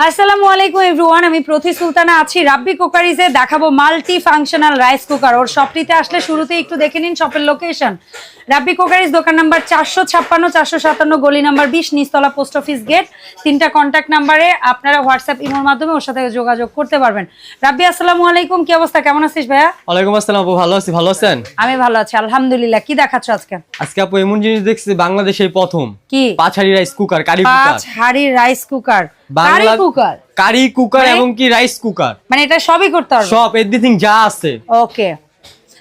আসসালামু আলাইকুম এভরিওয়ান, আমি প্রতি সুলতানা আছি রাব্বি কুকারিজে, দেখাবো মাল্টি ফাংশনাল রাইস কুকার। ওর শপটিতে আসলে শুরুতেই একটু দেখে নিন শপের লোকেশন রাব্বি কুকারিজ দোকান নাম্বার চারশো ছাপ্পান্ন চারশো সাতান্ন গলি নাম্বার বিশ নিচতলা পোস্ট অফিস গেট। তিনটা কন্ট্যাক্ট নাম্বারে আপনারা হোয়াটসঅ্যাপ ইমোর মাধ্যমে ওর সাথে যোগাযোগ করতে পারবেন। রাব্বি আসসালামু আলাইকুম। কি অবস্থা? কেমন আছিস ভাইয়া? ওয়ালাইকুম আসসালাম আপু ভালো আছি ভালো আছেন? আমি ভালো আছি আলহামদুলিল্লাহ। কি দেখাচ্ছ আজকে? আজকে আপু এমন জিনিস দেখছি বাংলাদেশের প্রথম। কি? পাঁচহাড়ি রাইস কুকার কারি কুকার পাঁচ হাড়ি rice cooker curry cooker curry cooker মানে- এবং কি রাইস কুকার মানে এটা সবই করতে পারবে? সব এভরিথিং যা আছে। ওকে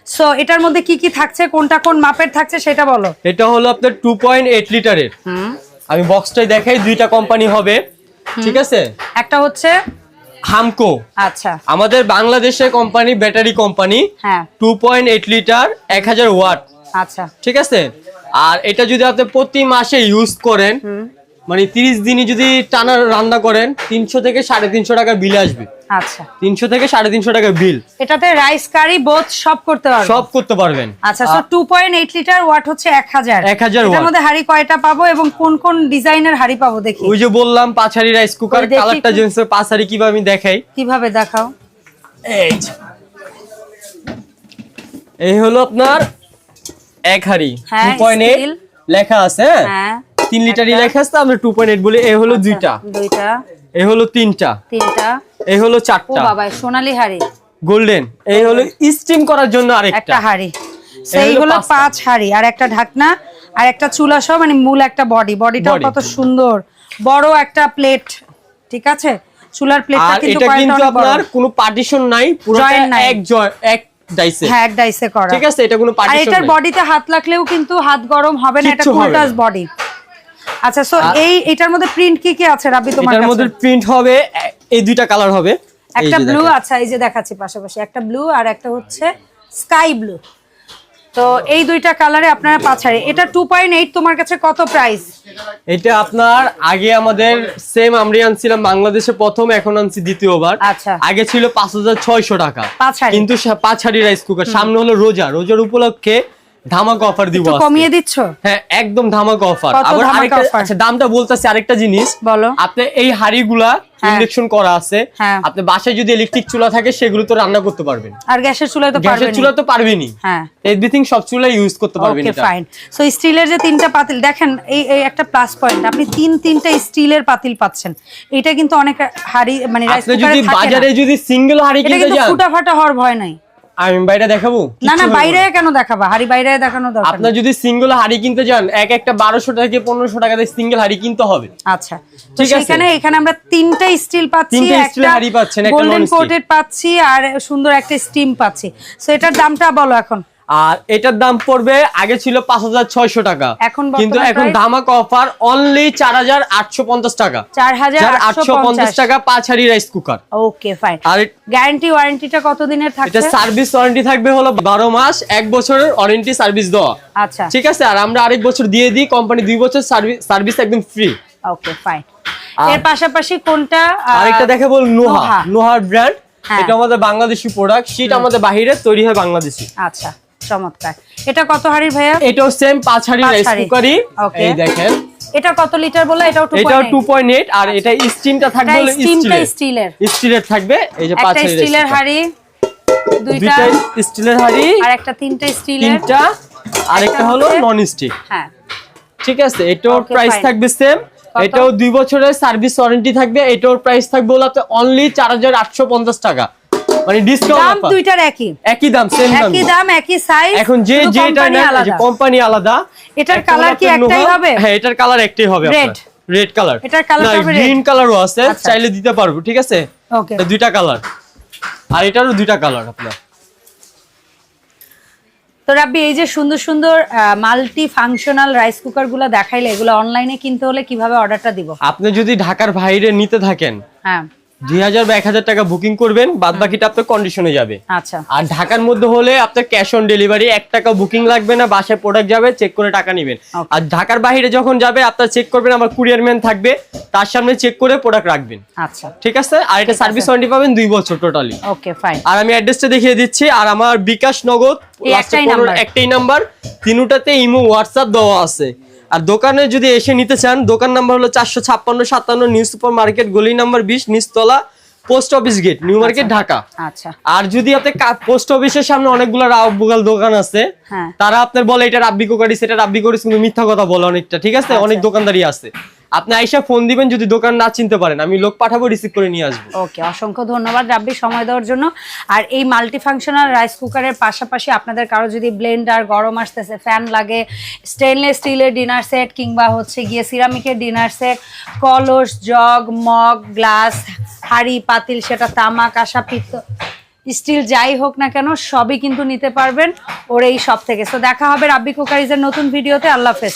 সো এটার মধ্যে কি কি থাকছে? কোনটা কোন মাপের থাকছে সেটা বলো। এটা হলো আপনার টু পয়েন্ট এইট লিটারের। হুম। আমি বক্সটাই দেখাই দুইটা কোম্পানি হবে। ঠিক আছে? একটা হচ্ছে হামকো আচ্ছা। আমাদের বাংলাদেশের কোম্পানি ব্যাটারি কোম্পানি হ্যাঁ। টু পয়েন্ট এইট লিটার এক হাজার ওয়াট। আচ্ছা। ঠিক আছে? আর এটা যদি আপনি প্রতি মাসে ইউজ করেন মানে তিরিশ দিনই যদি টানা রান্না করেন তিনশো থেকে সাড়ে তিনশো টাকা বিল আসবে। আচ্ছা। তিনশো থেকে সাড়ে তিনশো টাকা বিল এটাতে রাইস কারি বোথ সব করতে পারবে সব করতে পারবেন। আচ্ছা so two point eight litre watt হচ্ছে এক হাজার। 1000 এটার watt। মধ্যে হাড়ি কয়টা পাবো এবং কোন কোন ডিজাইনের হাড়ি পাবো দেখি? ওই যে বললাম পাঁচহারি রাইস কুকার কালারটা। জিনিস পাঁচহারি কীভাবে আমি দেখাই। কীভাবে দেখাও? এই। এই হলো আপনার এক হাড়ি। হ্যাঁ, টু পয়েন্ট এইট steel। লেখা আছে হ্যাঁ? হ্যাঁ তিন লিটারই একটা। লেখা আছে আমরা টু পয়েন্ট এইট বলি এই হলো দুইটা আচ্ছা, দুইটা। এই হলো তিনটা। তিনটা। এই হলো ও চারটা বাবা সোনালী হাড়ি। গোল্ডেন এই হলো স্টিম করার জন্য আরেকটা। একটা হাড়ি। হলো পাঁচ হাড়ি আর একটা ঢাকনা আর একটা চুলা সহ মানে মূল একটা বডি বডিটাও কত সুন্দর। বড় একটা প্লেট ঠিক আছে? চুলার প্লেটটা কিন্তু এটা কিন্তু আপনার কোনো পার্টিশন নাই পুরো এক জয় এক ডাইসে হ্যাঁ এক ডাইসে করা। ঠিক আছে এটা কোনো পার্টিশন আর এটার বডিতে হাত লাগলেও কিন্তু হাত গরম হবে না এটা হবে বডি আচ্ছা সো এই এটার মধ্যে প্রিন্ট কি কি আছে রাবি তোমার এটার মধ্যে প্রিন্ট হবে এই দুইটা কালার হবে। একটা ব্লু। আচ্ছা এই যে দেখাচ্ছি পাশাপাশি একটা ব্লু আর একটা হচ্ছে স্কাই ব্লু তো এই দুইটা কালারে আপনারা পাছাড়ে এটা টু পয়েন্ট এইট তোমার কাছে কত প্রাইস এটা আপনার আগে আমাদের সেম আমরা আনছিলাম বাংলাদেশে প্রথম এখন আনছি দ্বিতীয়বার। আচ্ছা। আগে ছিল পাঁচ হাজার ছয়শো টাকা। পাঁচ হাড়ি। কিন্তু পাঁচ হাড়ি রাইস কুকার সামনে হলো রোজা। রোজার উপলক্ষে ধামাকা অফার দিব কমিয়ে দিচ্ছ? হ্যাঁ একদম ধামাকা অফার আবার আরেকটা আচ্ছা দামটা বলতেছি আরেকটা জিনিস। বলো। আপনি এই হাড়িগুলা হ্যাঁ। ইন্ডাকশন করা আছে। হ্যাঁ। আপনি বাসায় যদি ইলেকট্রিক চুলা থাকে সেগুলো তো রান্না করতে পারবেন। আর গ্যাসের চুলায় তো পারবে গ্যাসের চুলা তো পারবেনই। হ্যাঁ। এভরিথিং সব চুলা ইউজ করতে পারবেন ওকে এটা। ফাইন সো স্টিলের যে তিনটা পাতিল দেখেন এই এই একটা প্লাস পয়েন্ট আপনি তিন তিনটা স্টিলের পাতিল পাচ্ছেন। এটা কিন্তু অনেক হাড়ি মানে রাইস কুকারে যদি বাজারে যদি সিঙ্গেল হাড়ি কিনতে কিন্তু যান ফুটা ফাটা হওয়ার ভয় নাই। আমি বাইরে দেখাবো? না না বাইরে কেন দেখাবা? হাড়ি বাইরে দেখানো দরকার আপনি আপনার যদি সিঙ্গেল হাড়ি কিনতে যান এক একটা 1200 টাকা থেকে 1500 টাকা দিয়ে সিঙ্গেল হাড়ি কিনতে হবে। আচ্ছা। তো সেখানে এখানে আমরা তিনটা স্টিল পাচ্ছি একটা হাড়ি পাচ্ছেন, একটা নন। কোটেড পাচ্ছি আর সুন্দর একটা স্টিম পাচ্ছি। সো এটার দামটা বলো এখন। আর এটার দাম পড়বে আগে ছিল পাঁচ হাজার ছয়শো টাকা। এখন কিন্তু এখন? ধামাকা অফার অনলি চার হাজার আটশো পঞ্চাশ টাকা। চার হাজার আটশো পঞ্চাশ। টাকা পাঁচ হাড়ি রাইস কুকার ওকে ফাইন আর গ্যারান্টি ওয়ারেন্টিটা কতদিনের এটা সার্ভিস ওয়ারেন্টি থাকবে হলো বারো মাস এক বছরের ওয়ারেন্টি সার্ভিস দেওয়া। আচ্ছা। ঠিক আছে আর আমরা আরেক বছর দিয়ে দিই কোম্পানি দুই বছর সার্ভিস সার্ভিস একদম ফ্রি ওকে ফাইন এর পাশাপাশি কোনটা আরেকটা দেখে বল নোহা। নোহা। নোহার ব্র্যান্ড। এটা আমাদের বাংলাদেশি প্রোডাক্ট শীট আমাদের বাহিরে তৈরি হয় বাংলাদেশি। আচ্ছা। চমৎকার। এটা কত হাড়ির ভাইয়া? এটাও সেম পাঁচ হাড়ি রাইস কুকারই. এই দেখেন। এটা কত লিটার বলো এটাও টু এটাও টু পয়েন্ট এইট আর এটা স্টিমটা থাকবে হলো স্টিমটা স্টিলের স্টিলের থাকবে এই যে পাঁচ একটা হাড়ি স্টিলের হাড়ি দুইটা। স্টিলের হাড়ি আর একটা তিনটা স্টিলের তিনটা আর একটা হলো নন স্টিক হ্যাঁ। ঠিক আছে এটার Okay, প্রাইস থাকবে সেম এটাও দুই বছরের সার্ভিস ওয়ারেন্টি থাকবে এটার প্রাইস থাকবে হলো অনলি চার হাজার আটশো পঞ্চাশ টাকা। মানে দাম দুইটার একই। একই দাম সেম দাম। একই দাম একই সাইজ এখন যে যেটা আলাদা। কোম্পানি আলাদা এটার colour কি একটাই হবে? হ্যাঁ এটার কালার একটাই হবে Red? রেড কালার এটার টা হবে গ্রিন কালারও আছে আচ্ছা। চাইলে দিতে পারব ঠিক আছে? ওকে দুইটা কালার আর এটারও দুইটা কালার আপনার। তো রাব্বি এই যে সুন্দর সুন্দর মাল্টি ফাংশনাল রাইস কুকারগুলো দেখাইলে এগুলো অনলাইনে কিনতে হলে কীভাবে অর্ডারটা দিব? আপনি যদি ঢাকার বাইরে নিতে থাকেন হ্যাঁ। দুই হাজার বা এক হাজার টাকা বুকিং করবেন বাদ বাকিটা আপনার কন্ডিশনে যাবে। আচ্ছা। আর ঢাকার মধ্যে হলে আপনার ক্যাশ অন ডেলিভারি এক টাকা বুকিং লাগবে না বাসায় প্রোডাক্ট যাবে চেক করে টাকা নেবেন। আর ঢাকার বাইরে যখন যাবে আপনার চেক করবেন আমার কুরিয়ার ম্যান থাকবে তার সামনে চেক করে প্রোডাক্ট রাখবেন। আচ্ছা। ঠিক আছে? আর এটা সার্ভিস ওয়ারেন্টি পাবেন দুই বছর টোটালি ওকে ফাইন আর আমি অ্যাড্রেসটা দেখিয়ে দিচ্ছি আর আমার বিকাশ নগদ। একটাই নাম্বার তিনুটাতে ইমো হোয়াটসঅ্যাপ দেওয়া আছে। আর দোকানে যদি এসে নিতে চান দোকান নাম্বার হলো চারশো ছাপ্পান্ন সাতান্ন নিউ সুপার মার্কেট গলি নাম্বার বিশ নিচতলা post office gate New Market Dhaka. আচ্ছা। আর যদি আপনি পোস্ট অফিসের সামনে অনেকগুলো রাবুগাল দোকান আছে হ্যাঁ। তারা আপনার বলে এটা রাব্বি কোকারি সেটা রাব্বি কোকারি কিন্তু মিথ্যা কথা বলে অনেকটা ঠিক আছে? আচ্ছা। অনেক দোকানদারি আছে। আপনি আইসা ফোন দিবেন, যদি দোকান না চিনতে পারেন, আমি লোক পাঠাবো রিসিভ করে নিয়ে আসব। ওকে অসংখ্য ধন্যবাদ রাব্বি সময় দেওয়ার জন্য। আর এই মাল্টি ফাংশনাল রাইস কুকারের পাশাপাশি আপনাদের কারও যদি ব্লেন্ডার গরম আসতেছে ফ্যান লাগে স্টেনলেস স্টিলের ডিনার সেট কিংবা হচ্ছে গিয়ে সিরামিকের ডিনার সেট কলস জগ মগ গ্লাস হাঁড়ি, পাতিল, সেটা তামা কাঁসা পিত্ত স্টিল যাই হোক না কেন, সবই কিন্তু নিতে পারবেন ওর এই সব থেকে। তো দেখা হবে রাব্বি কুকারিজের নতুন ভিডিওতে আল্লাহ হাফেজ।